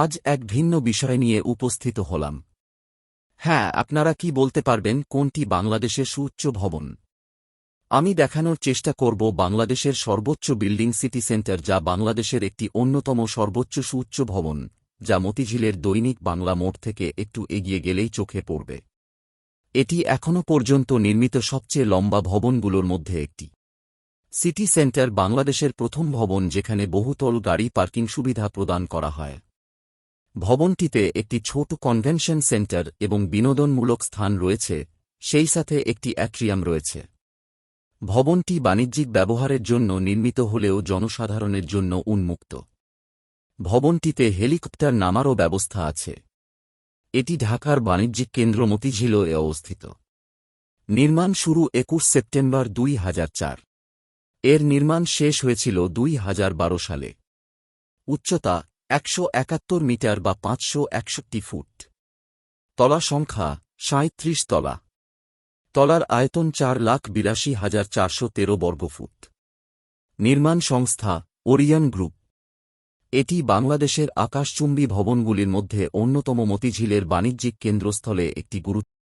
আজ এক ভিন্ন বিষয় নিয়ে উপস্থিত হলাম। হ্যাঁ আপনারা কি বলতে পারবেন কোনটি বাংলাদেশের সুউচ্চ ভবন? আমি দেখানোর চেষ্টা করব বাংলাদেশের সর্বোচ্চ বিল্ডিং সিটি সেন্টার যা বাংলাদেশের একটি অন্যতম সর্বোচ্চ সুউচ্চ ভবন, যা মতিঝিলের দৈনিক বাংলা মোড় থেকে একটু এগিয়ে গেলেই চোখে পড়বে। এটি এখনও পর্যন্ত নির্মিত সবচেয়ে লম্বা ভবনগুলোর মধ্যে একটি। সিটি সেন্টার বাংলাদেশের প্রথম ভবন যেখানে বহুতল গাড়ি পার্কিং সুবিধা প্রদান করা হয়। ভবনটিতে একটি ছোট কনভেনশন সেন্টার এবং বিনোদনমূলক স্থান রয়েছে, সেই সাথে একটি অ্যাট্রিয়াম রয়েছে। ভবনটি বাণিজ্যিক ব্যবহারের জন্য নির্মিত হলেও জনসাধারণের জন্য উন্মুক্ত। ভবনটিতে হেলিকপ্টার নামারও ব্যবস্থা আছে। এটি ঢাকার বাণিজ্যিক কেন্দ্র মতিঝিল এ অবস্থিত। নির্মাণ শুরু একুশ সেপ্টেম্বর দুই হাজার চার। এর নির্মাণ শেষ হয়েছিল দুই হাজার বারো সালে। উচ্চতা একশো একাত্তর মিটার বা পাঁচশো একষট্টি ফুট। তলা সংখ্যা সাঁত্রিশ তলা। তলার আয়তন চার লাখ বিরাশি হাজার চারশো তেরো বর্গফুট নির্মাণ সংস্থা ওরিয়ান গ্রুপ। এটি বাংলাদেশের আকাশচুম্বী ভবনগুলির মধ্যে অন্যতম মতিঝিলের বাণিজ্যিক কেন্দ্রস্থলে একটি গুরুত্ব